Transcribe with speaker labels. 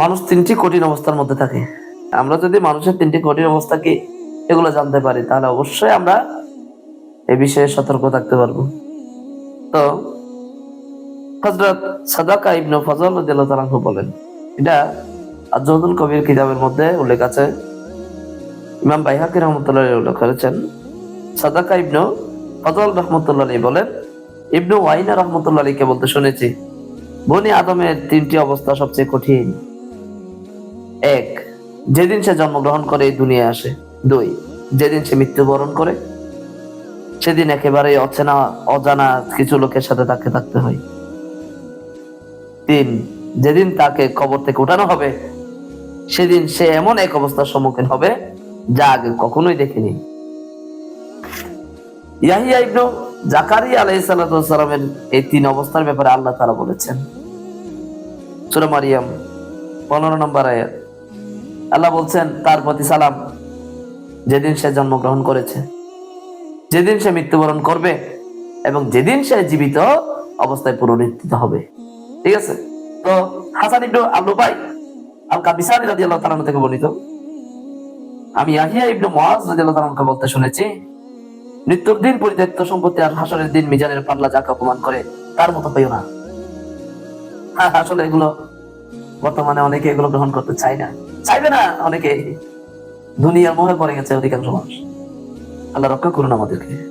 Speaker 1: মানুষ তিনটি কঠিন অবস্থার মধ্যে থাকে। আমরা যদি মানুষের তিনটি কঠিন অবস্থা কি এগুলো জানতে পারি, তাহলে অবশ্যই আমরা এ বিষয়ে সতর্ক থাকতে পারব। তো হজরত সাদাকা ইবনু ফজল রাদিয়াল্লাহু বলেন, এটা আজহুদুল কবির কিতাবের মধ্যে উল্লেখ আছে। ইমাম বাইহাকি রহমতুল্লাহ উল্লেখ করেছেন, সাদাকা ইবনু ফজল রহমতুল্লাহ বলেন, ইবনু ওয়াইনা রহমতুল্লাহ বলতে শুনেছি, বনি আদমের তিনটি অবস্থা সবচেয়ে কঠিন। এক, যেদিন সে জন্মগ্রহণ করে, এই দুনিয়ায় আসে। দুই, যেদিন সে মৃত্যুবরণ করে, সেদিন একেবারে অচেনা, অজানা কিছু লোকের সাথে তাকে থাকতে হয়। তিন, যেদিন তাকে কবর থেকে উঠানো হবে, সেদিন সে এমন এক অবস্থার সম্মুখীন হবে, যা আগে কখনোই দেখেনি। ইয়াহিয়া ইবনু জাকারিয়া আলাইহিস সালামের এই তিন অবস্থার ব্যাপারে আল্লাহ তাআলা বলেছেন। সূরা মারিয়াম 15 নম্বর আয়াত। আল্লাহ বলছেন তার প্রতি সালাম। যেদিন সে জন্মগ্রহণ করেছে যেদিন সে মৃত্যুবরণ করবে এবং যেদিন সে জীবিত অবস্থায় পুনরুত্থিত হবে। ঠিক আছে? তো হাসান ইবনু আবু ভাই আল কাবিসানি রাদিয়াল্লাহু তাআলা থেকে বর্ণিত। আমি ইয়াহিয়া ইবনু মুআজ রাদিয়াল্লাহু তাআলাকে বলতে শুনেছি মৃত্যুর দিন পরিত্যক্ত সম্পত্তি আর হাসরের দিন মিজানের পাল্লা যাকে অপমান করে তার মতো হইও না। হ্যাঁ, আসলে এগুলো বর্তমানে অনেকে এগুলো গ্রহণ করতে চায় না। চাইবে না অনেকে। দুনিয়ার মোহে পড়ে গেছে অধিকাংশ মানুষ। আল্লাহ রক্ষা করুন আমাদেরকে।